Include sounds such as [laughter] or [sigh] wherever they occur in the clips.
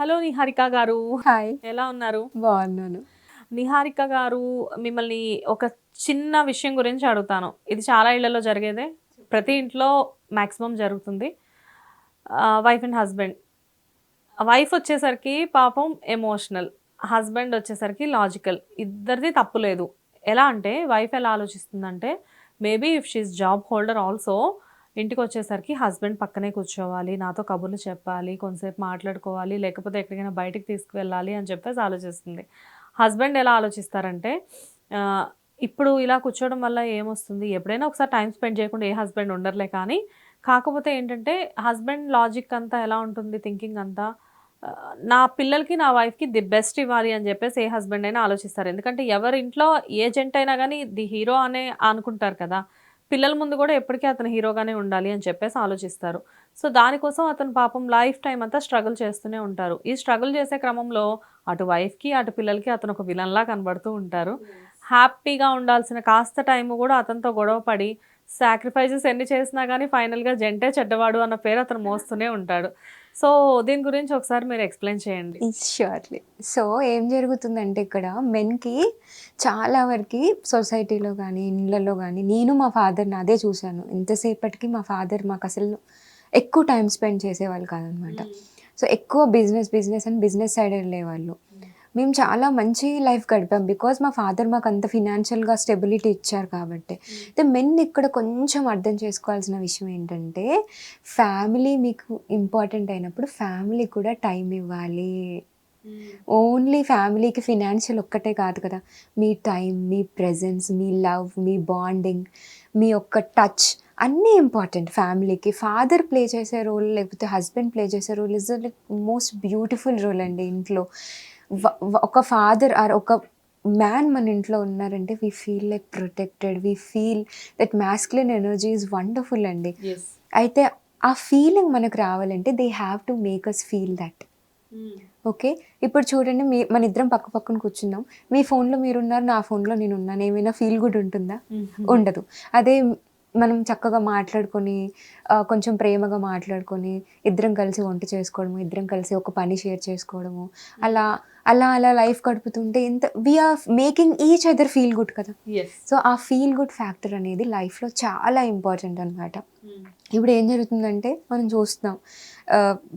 Hello Niharika గారు. Hi. ఎలా ఉన్నారు? బాగున్నాను. నిహారిక గారు మిమ్మల్ని ఒక చిన్న విషయం గురించి అడుగుతాను. ఇది చాలా ఇళ్ళలో జరిగేదే. ప్రతి ఇంట్లో మ్యాక్సిమం జరుగుతుంది. వైఫ్ అండ్ హస్బెండ్ వైఫ్ వచ్చేసరికి పాపం ఎమోషనల్ హస్బెండ్ వచ్చేసరికి లాజికల్ ఇద్దరిది తప్పు లేదు. ఎలా అంటే వైఫ్ ఎలా ఆలోచిస్తుందంటే maybe if she's job holder also ఇంటికి వచ్చేసరికి హస్బెండ్ పక్కనే కూర్చోవాలి నాతో కబుర్లు చెప్పాలి కొంతసేపు మాట్లాడుకోవాలి లేకపోతే ఎక్కడికైనా బయటికి తీసుకువెళ్ళాలి అని చెప్పేసి ఆలోచిస్తుంది. హస్బెండ్ ఎలా ఆలోచిస్తారంటే ఇప్పుడు ఇలా కూర్చోవడం వల్ల ఏమొస్తుంది? ఎప్పుడైనా ఒకసారి టైం స్పెండ్ చేయకుండా ఏ హస్బెండ్ ఉండర్లే కానీ కాకపోతే ఏంటంటే హస్బెండ్ లాజిక్ అంతా ఎలా ఉంటుంది? థింకింగ్ అంతా నా పిల్లలకి నా వైఫ్కి ది బెస్ట్ ఇవ్వాలి అని చెప్పేసి ఏ హస్బెండ్ అయినా ఆలోచిస్తారు. ఎందుకంటే ఎవరి ఇంట్లో ఏ అయినా కానీ ది హీరో అనే అనుకుంటారు కదా పిల్లల ముందు కూడా ఎప్పటికీ అతను హీరోగానే ఉండాలి అని చెప్పేసి ఆలోచిస్తారు. సో దానికోసం అతను పాపం లైఫ్ టైం అంతా స్ట్రగుల్ చేస్తూనే ఉంటారు. ఈ స్ట్రగుల్ చేసే క్రమంలో అటు వైఫ్కి అటు పిల్లలకి అతను ఒక విలన్లా కనబడుతూ ఉంటారు. హ్యాపీగా ఉండాల్సిన కాస్త టైం కూడా అతనితో గొడవ పడి సాక్రిఫైజెస్ ఎన్ని చేసినా కానీ ఫైనల్గా జంటే చెడ్డవాడు అన్న పేరు అతను మోస్తూనే ఉంటాడు. సో దీని గురించి ఒకసారి మీరు ఎక్స్ప్లెయిన్ చేయండి. షూర్లీ సో ఏం జరుగుతుందంటే ఇక్కడ మెన్కి చాలా వరకు సొసైటీలో కానీ ఇళ్ళల్లో కానీ నేను మా ఫాదర్ని అదే చూశాను. ఎంతసేపటికి మా ఫాదర్ మాకు అసలు ఎక్కువ టైం స్పెండ్ చేసేవాళ్ళు కాదనమాట. సో ఎక్కువ బిజినెస్ బిజినెస్ అని బిజినెస్ సైడ్ వెళ్ళేవాళ్ళు. మేము చాలా మంచి లైఫ్ గడిపాం. బికాజ్ మా ఫాదర్ మాకు అంత ఫినాన్షియల్గా స్టెబిలిటీ ఇచ్చారు కాబట్టి. అయితే మెన్ ఇక్కడ కొంచెం అర్థం చేసుకోవాల్సిన విషయం ఏంటంటే ఫ్యామిలీ మీకు ఇంపార్టెంట్ అయినప్పుడు ఫ్యామిలీ కూడా టైం ఇవ్వాలి. ఓన్లీ ఫ్యామిలీకి ఫినాన్షియల్ ఒక్కటే కాదు కదా. మీ టైం మీ ప్రెజెన్స్ మీ లవ్ మీ బాండింగ్ మీ యొక్క టచ్ అన్నీ ఇంపార్టెంట్ ఫ్యామిలీకి. ఫాదర్ ప్లే చేసే రోల్ లేకపోతే హస్బెండ్ ప్లే చేసే role is like most beautiful role అండి ఇంట్లో. ఒక ఫాదర్ ఆర్ ఒక మ్యాన్ మన ఇంట్లో ఉన్నారంటే we feel like protected we feel that masculine energy is wonderful అండి. అయితే ఆ ఫీలింగ్ మనకు రావాలంటే they have to make us feel that okay ఇప్పుడు చూడండి మీ మన ఇద్దరం పక్క పక్కన కూర్చున్నాం. మీ ఫోన్లో మీరున్నారు నా ఫోన్లో నేను ఉన్నాను. ఏమైనా ఫీల్ గుడ్ ఉంటుందా? ఉండదు. అదే మనం చక్కగా మాట్లాడుకొని కొంచెం ప్రేమగా మాట్లాడుకొని ఇద్దరం కలిసి వంట చేసుకోవడము ఇద్దరం కలిసి ఒక పని షేర్ చేసుకోవడము అలా అలా అలా లైఫ్ గడుపుతుంటే ఎంత we are making each other feel good కదా? సో ఆ ఫీల్ గుడ్ ఫ్యాక్టర్ అనేది లైఫ్లో చాలా ఇంపార్టెంట్ అనమాట ఇప్పుడు ఏం జరుగుతుందంటే మనం చూస్తున్నాం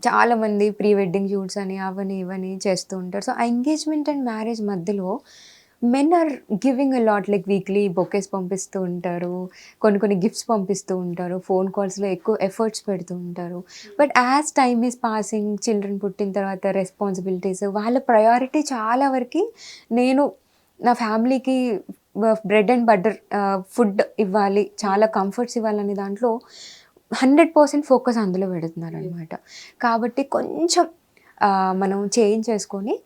చాలామంది ప్రీ వెడ్డింగ్ షూట్స్ అని అవని ఇవని చేస్తూ ఉంటారు. సో ఆ ఎంగేజ్మెంట్ అండ్ మ్యారేజ్ మధ్యలో men are giving a lot like weekly bouquets పంపిస్తూ ఉంటారు కొన్ని కొన్ని గిఫ్ట్స్ పంపిస్తూ ఉంటారు ఫోన్ కాల్స్లో ఎక్కువ ఎఫర్ట్స్ పెడుతూ ఉంటారు. But as time is passing children పుట్టిన తర్వాత రెస్పాన్సిబిలిటీస్ వాళ్ళ ప్రయారిటీ చాలా వరకు నేను నా ఫ్యామిలీకి బ్రెడ్ అండ్ బటర్ ఫుడ్ ఇవ్వాలి చాలా కంఫర్ట్స్ ఇవ్వాలనే దాంట్లో హండ్రెడ్ పర్సెంట్ ఫోకస్ అందులో పెడుతున్నారు అనమాట కాబట్టి కొంచెం మనం చేంజ్ చేసుకొని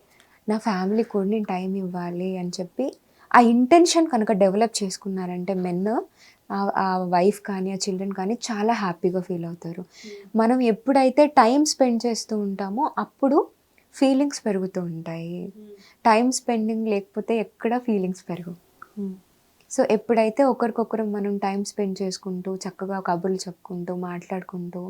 నా ఫ్యామిలీకి కూడా నేను టైం ఇవ్వాలి అని చెప్పి ఆ ఇంటెన్షన్ కనుక డెవలప్ చేసుకున్నారంటే మెన్ ఆ వైఫ్ కానీ ఆ చిల్డ్రన్ కానీ చాలా హ్యాపీగా ఫీల్ అవుతారు. మనం ఎప్పుడైతే టైం స్పెండ్ చేస్తూ ఉంటామో అప్పుడు ఫీలింగ్స్ పెరుగుతూ ఉంటాయి. టైం స్పెండింగ్ లేకపోతే ఎక్కడ ఫీలింగ్స్ పెరగవు సో ఎప్పుడైతే ఒకరికొకరు మనం టైం స్పెండ్ చేసుకుంటూ చక్కగా కబుర్లు చెప్పుకుంటూ మాట్లాడుకుంటూ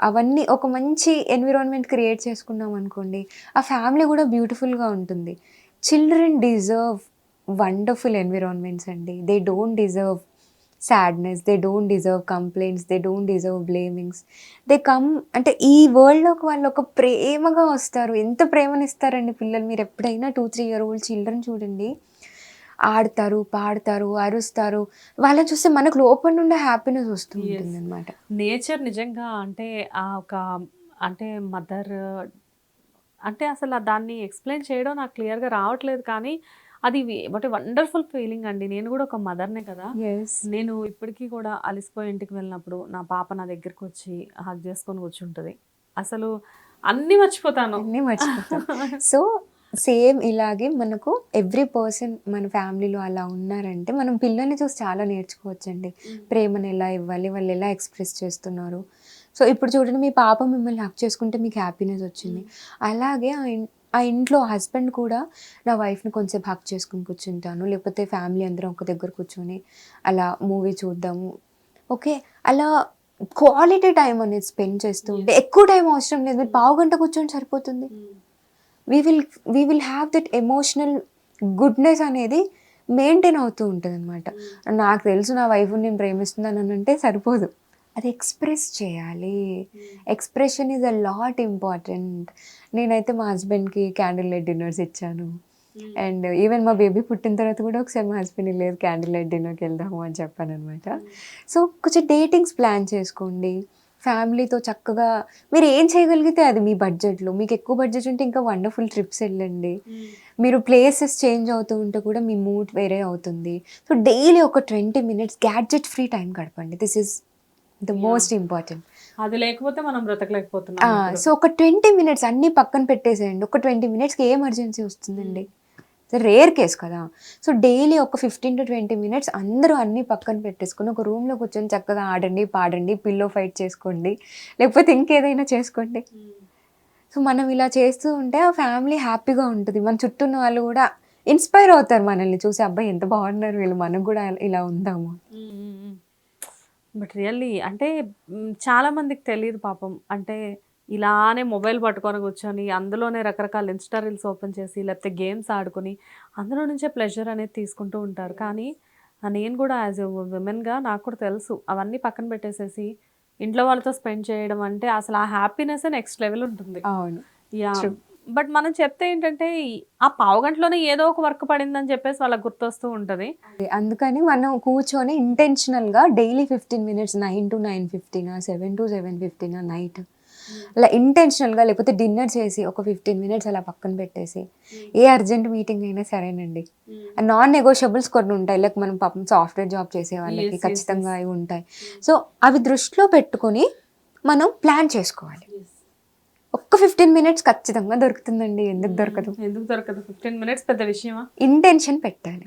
అవన్నీ ఒక మంచి ఎన్విరాన్మెంట్ క్రియేట్ చేసుకున్నాం అనుకోండి ఆ ఫ్యామిలీ కూడా బ్యూటిఫుల్గా ఉంటుంది. చిల్డ్రన్ డిజర్వ్ వండర్ఫుల్ ఎన్విరాన్మెంట్స్ అండి. They don't deserve sadness they don't deserve complaints they don't deserve blamings they come అంటే ఈ వరల్డ్లోకి వాళ్ళు ఒక ప్రేమగా వస్తారు. ఎంత ప్రేమనిస్తారండి పిల్లలు? మీరు ఎప్పుడైనా two three year old children చూడండి. ఆడతారు పాడతారు అరుస్తారు. వాళ్ళని చూస్తే మనకు లోపల నుండి హ్యాపీనెస్ వస్తూ Yes. ఉంటుంది అనమాట నేచర్ నిజంగా అంటే ఆ ఒక అంటే మదర్ అంటే అసలు దాన్ని ఎక్స్ప్లెయిన్ చేయడం నాకు క్లియర్గా రావట్లేదు కానీ అది బట్ వండర్ఫుల్ ఫీలింగ్ అండి. నేను కూడా ఒక మదర్నే కదా. నేను ఇప్పటికీ కూడా అలిసిపోయి ఇంటికి వెళ్ళినప్పుడు నా పాప నా దగ్గరికి వచ్చి హగ్ చేసుకొని కూర్చుంటుంది. అసలు అన్నీ మర్చిపోతాను. అన్నీ మర్చిపోతాం. [laughs] సో సేమ్ ఇలాగే మనకు ఎవ్రీ పర్సన్ మన ఫ్యామిలీలో అలా ఉన్నారంటే మనం పిల్లల్ని చూసి చాలా నేర్చుకోవచ్చండి. ప్రేమను ఎలా ఇవ్వాలి వాళ్ళు ఎలా ఎక్స్ప్రెస్ చేస్తున్నారు. సో ఇప్పుడు చూడండి మీ పాప మిమ్మల్ని హక్ చేసుకుంటే మీకు హ్యాపీనెస్ వచ్చింది. అలాగే ఆ ఇంట్లో హస్బెండ్ కూడా నా వైఫ్ని కొంచెం హక్ చేసుకుని కూర్చుంటాను. లేకపోతే ఫ్యామిలీ అందరం ఒక దగ్గర కూర్చొని అలా మూవీ చూద్దాము. ఓకే అలా క్వాలిటీ టైం అనేది స్పెండ్ చేస్తూ ఉంటే ఎక్కువ టైం అవసరం లేదు. మీరు పావు గంట కూర్చొని సరిపోతుంది. We will we will have that emotional goodness అనేది మెయింటైన్ అవుతూ ఉంటుంది అనమాట నాకు తెలుసు నా వైఫ్ నేను ప్రేమిస్తున్నాను అని అంటే సరిపోదు. అది ఎక్స్ప్రెస్ చేయాలి. Expression is a lot important నేనైతే మా హస్బెండ్కి క్యాండిల్ లైట్ డిన్నర్స్ ఇచ్చాను అండ్ ఈవెన్ మా బేబీ పుట్టిన తర్వాత కూడా ఒకసారి మా హస్బెండ్ లేదు క్యాండిల్ లైట్ డిన్నర్కి వెళ్దాము అని చెప్పాను అనమాట సో కొంచెం డేటింగ్స్ ప్లాన్ చేసుకోండి. ఫ్యామిలీతో చక్కగా మీరు ఏం చేయగలిగితే అది మీ బడ్జెట్లో. మీకు ఎక్కువ బడ్జెట్ ఉంటే ఇంకా వండర్ఫుల్ ట్రిప్స్ వెళ్ళండి. మీరు ప్లేసెస్ చేంజ్ అవుతూ ఉంటే కూడా మీ మూడ్ వేరే అవుతుంది. సో డైలీ ఒక twenty minutes gadget free time గడపండి. This is the most important అది లేకపోతే మనం బ్రతకలేకపోతున్నాం. సో ఒక ట్వంటీ మినిట్స్ అన్ని పక్కన పెట్టేసేయండి. ఒక ట్వంటీ మినిట్స్కి ఏ ఎమర్జెన్సీ వస్తుందండి? రేర్ కేస్ కదా. సో డైలీ ఒక ఫిఫ్టీన్ టు ట్వంటీ మినిట్స్ అందరూ అన్ని పక్కన పెట్టేసుకొని ఒక రూమ్లో కూర్చొని చక్కగా ఆడండి పాడండి పిల్లో ఫైట్ చేసుకోండి లేకపోతే ఇంకేదైనా చేసుకోండి. సో మనం ఇలా చేస్తూ ఉంటే ఆ ఫ్యామిలీ హ్యాపీగా ఉంటుంది. మన చుట్టూ ఉన్న వాళ్ళు కూడా ఇన్స్పైర్ అవుతారు మనల్ని చూసి అబ్బాయి ఎంత బాగున్నారు వీళ్ళు మనకు కూడా ఇలా ఉందాము. Mm-hmm. బట్ రియల్లీ అంటే చాలామందికి తెలియదు పాపం. అంటే ఇలానే మొబైల్ పట్టుకొని కూర్చొని అందులోనే రకరకాల ఇన్స్టా రీల్స్ ఓపెన్ చేసి లేకపోతే గేమ్స్ ఆడుకొని అందులో నుంచే ప్లెజర్ అనేది తీసుకుంటూ ఉంటారు. కానీ నేను కూడా యాజ్ ఎ విమెన్గా నాకు కూడా తెలుసు. అవన్నీ పక్కన పెట్టేసేసి ఇంట్లో వాళ్ళతో స్పెండ్ చేయడం అంటే అసలు ఆ హ్యాపీనెస్ నెక్స్ట్ లెవెల్ ఉంటుంది. అవును. యా. బట్ మనం చెప్తే ఏంటంటే ఆ పావు గంటలోనే ఏదో ఒక వర్క్ పడిందని చెప్పేసి వాళ్ళకి గుర్తొస్తూ ఉంటుంది. అదే, అందుకని మనం కూర్చొని ఇంటెన్షనల్గా daily fifteen minutes nine to nine ఫిఫ్టీనా seven to seven ఫిఫ్టీనా నైట్ అలా ఇంటెన్షనల్గా లేకపోతే డిన్నర్ చేసి ఒక ఫిఫ్టీన్ మినిట్స్ అలా పక్కన పెట్టేసి ఏ అర్జెంట్ మీటింగ్ అయినా సరేనండి. నాన్ నెగోషియబుల్స్ కొన్ని ఉంటాయి. లైక్ మనం పాపం సాఫ్ట్వేర్ జాబ్ చేసే వాళ్ళకి ఖచ్చితంగా అవి ఉంటాయి. సో అవి దృష్టిలో పెట్టుకొని మనం ప్లాన్ చేసుకోవాలి. ఒక్క ఫిఫ్టీన్ మినిట్స్ ఖచ్చితంగా దొరుకుతుందండి. ఎందుకు దొరకదు? ఎందుకు దొరకదు? ఫిఫ్టీన్ మినిట్స్ పెద్ద విషయమా? ఇంటెన్షన్ పెట్టాలి.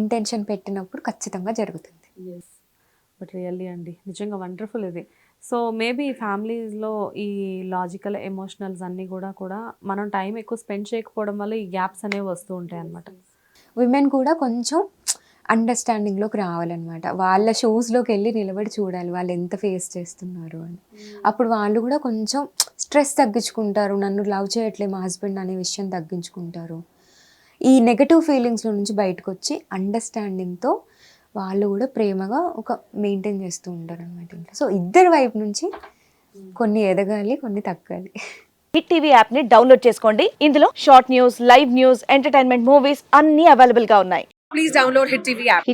ఇంటెన్షన్ పెట్టినప్పుడు ఖచ్చితంగా జరుగుతుంది. బట్ రియల్లీ అండి నిజంగా వండర్ఫుల్ ఇది. సో మేబీ ఫ్యామిలీస్లో ఈ లాజికల్ ఎమోషనల్స్ అన్నీ కూడా కూడా మనం టైం ఎక్కువ స్పెండ్ చేయకపోవడం వల్ల ఈ గ్యాప్స్ అనేవి వస్తూ ఉంటాయి అన్నమాట. విమెన్ కూడా కొంచెం అండర్స్టాండింగ్లోకి రావాలన్నమాట. వాళ్ళ షోస్లోకి వెళ్ళి నిలబడి చూడాలి వాళ్ళు ఎంత ఫేస్ చేస్తున్నారు అని. అప్పుడు వాళ్ళు కూడా కొంచెం స్ట్రెస్ తగ్గించుకుంటారు. నన్ను లవ్ చేయట్లే మా హస్బెండ్ అనే విషయం తగ్గించుకుంటారు. ఈ నెగటివ్ ఫీలింగ్స్లో నుంచి బయటకు వచ్చి అండర్స్టాండింగ్తో వాళ్ళు కూడా ప్రేమగా ఒక మెయింటైన్ చేస్తూ ఉంటారు అనమాట ఇంట్లో. సో ఇద్దరి వైపు నుంచి కొన్ని ఎదగాలి కొన్ని తగ్గాలి. హిట్ టీవీ యాప్ని డౌన్లోడ్ చేసుకోండి. ఇందులో short news live news entertainment movies అన్ని అవైలబుల్గా ఉన్నాయి. Hit TV app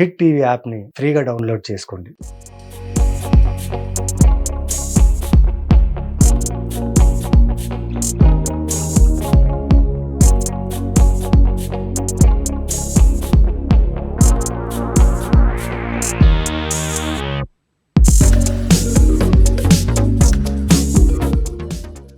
hit TV యాప్ని ఫ్రీగా డౌన్లోడ్ చేసుకోండి.